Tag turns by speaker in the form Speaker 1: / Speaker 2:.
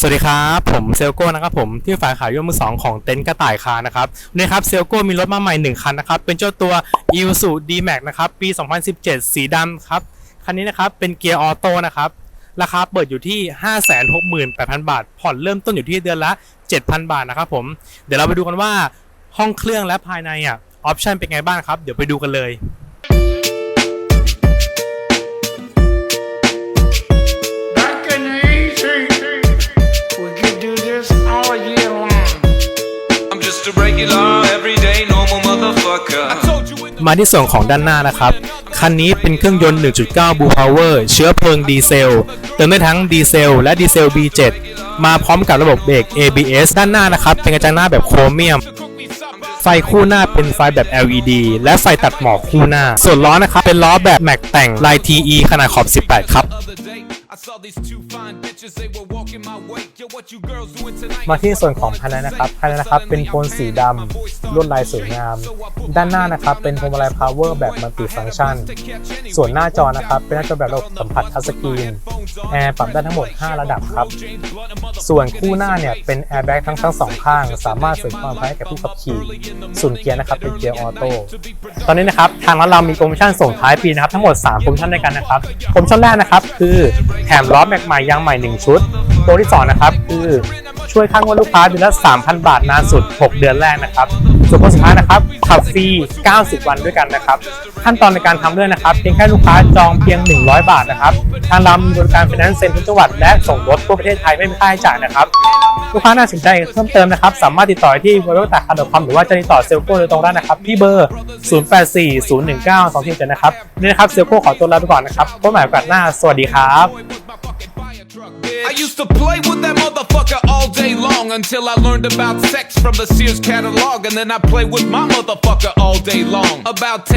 Speaker 1: สวัสดีครับผมเซลโก้นะครับผมที่ฝ่ายขายยมือสองของเต็นท์กระต่ายคานะครับนนี่ครับเซลโก้มีรถมาใหม่ 1 คันนะครับ เป็นเจ้าตัว i s u D-Max นะครับปี 2017 สีดำครับ คันนี้นะครับเป็นเกียร์ออโต้นะครับ ราคาเปิดอยู่ที่ 568,000 บาท ผ่อนเริ่มต้นอยู่ที่เดือนละ 7,000 บาทนะครับผมเดี๋ยวเราไปดูกันว่าห้องเครื่องและภายในอะออปชันเป็นไงบ้างครับ เดี๋ยวไปดูกันเลย มาที่ส่วนของด้านหน้านะครับ คันนี้เป็นเครื่องยนต์ 1.9 Blue Power เชื้อเพลิงดีเซล เติมได้ทั้งดีเซลและดีเซล B7 มาพร้อมกับระบบเบรก ABS ด้านหน้านะครับ เป็นกระจังหน้าแบบโครเมียม
Speaker 2: cook me something.
Speaker 1: ไฟคู่หน้าเป็นไฟแบบ LED และไฟตัดหมอกคู่หน้า ส่วนล้อนะครับ เป็นล้อแบบแม็กแต่งลาย TE ขนาดขอบ 18 ครับ
Speaker 2: Other day, I saw these two fine bitches, they were walking my way. Yo, what you girls doing tonight?
Speaker 1: มาที่ส่วนของภายในนะครับภายในนะครับเป็นโทนสีดำลวดลายสวยงาม ด้านหน้านะครับเป็นพวงมาลัย power แบบมัลติฟัง c t ชัน ส่วนหน้าจอนะครับเป็นหน้าจอแบบระบบสัมผัสทัชสกรีนแอร์ปรับได้ทั้งหมด 5 ระดับครับ ส่วนคู่หน้าเนี่ยเป็นแอร์แบ็กทั้งทั้งสองข้าง สามารถเสริมความปลอดภัยให้แก่ผู้ขับขี่ส่วนเกียร์นะครับเป็นเกียร์ออโต้ตอนนี้นะครับทางร้านเรามีโปรโมชั่นส่งท้ายปีนะครับทั้งหมด 3 โปรโมชั่นด้วยกันนะครับโปรโมชั่นแรกนะครับคือแถมล้อแม็กใหม่ยางใหม่ 1 ชุด ตัวที่ 2 นะครับ คือช่วยค่างวดลูกค้าเดือนละ3,000 บาทนานสุด 6 เดือนแรกนะครับ ส่วนโปรสุดท้ายนะครับขับฟรี 90 วันด้วยกันนะครับ ขั้นตอนในการทำด้วยนะครับ เพียงแค่ลูกค้าจองเพียง 100 บาทนะครับ ทางเรามีบริการ finance เซ็นทุกจังหวัดและส่งรถทั่วประเทศไทยไม่มีค่าใช้จ่ายนะครับ ลูกค้าน่าสนใจเพิ่มเติมนะครับ สามารถติดต่อที่ w w w t a k a c o m หรือว่าจะติดต่อเซลโก้โดยตรงได้นะครับ ที่เบอร์ 0840192477 นะครับนี่นะครับเซลโก้ขอตัวลาไปก่อนนะครับพบใหม่โอกาสหน้า สวัสดีครับ
Speaker 2: I used to play with that motherfucker day long until I learned about sex from the Sears catalog. And then I play with my motherfucker all day long. About 10